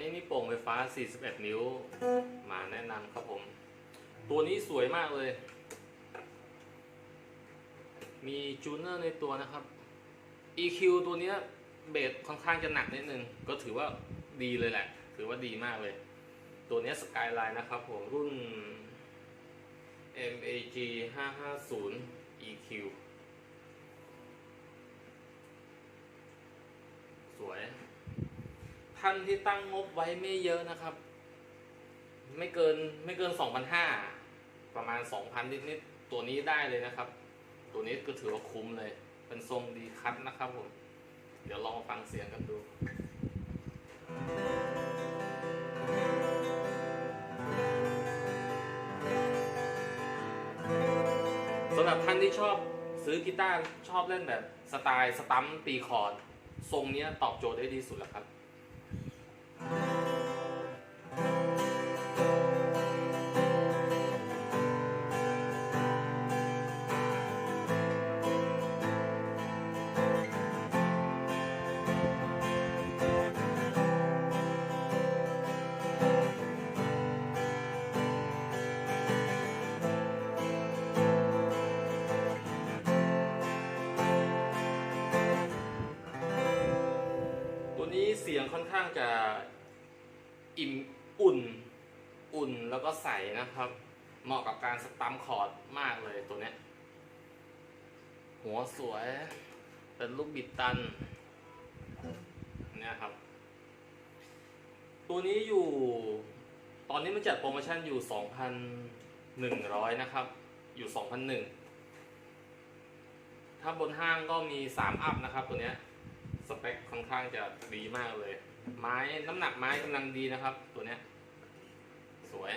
นี้มีโป่งไฟฟ้า 41 นิ้ว มาแนะนำครับผม ตัวนี้สวยมากเลย มีจูเนอร์ในตัวนะครับ EQ ตัวนี้เบสค่อนข้างจะหนักนิดนึง ก็ถือว่าดีเลยแหละ ถือว่าดีมากเลย ตัวนี้สกายไลน์นะครับผมรุ่น MAG 550 EQ สวย ท่านที่ตั้งงบไว้ไม่เยอะนะครับ ไม่เกินไม่เกิน2,500ประมาณ2,000นิดๆตัวนี้ได้เลยนะครับ ตัวนี้ก็ถือว่าคุ้มเลย เป็นทรงดีคัดนะครับผม เดี๋ยวลองมาฟังเสียงกันดูสำหรับท่านที่ชอบซื้อกีตาร์ชอบเล่นแบบสไตล์สตัมป์ตีคอร์ดทรงนี้ตอบโจทย์ได้ดีสุดแล้วครับ ตัว ค่อนข้างจะอิ่มอุ่นอุ่นแล้วก็ใสนะครับ เหมาะกับการสตัมคอร์ดมากเลยตัวเนี้ย หัวสวย เป็นลูกบิดตันเนี่ยครับ ตัวนี้อยู่ ตอนนี้มันจัดโปรโมชั่นอยู่ 2,100 นะครับ อยู่ 2,001ถ้าบนห้างก็มี 3 อัพนะครับตัวเนี้ย สเปคค่อนข้างจะดีมากเลย ไม้น้ำหนักไม้กำลังดีนะครับ ตัวเนี้ย สวย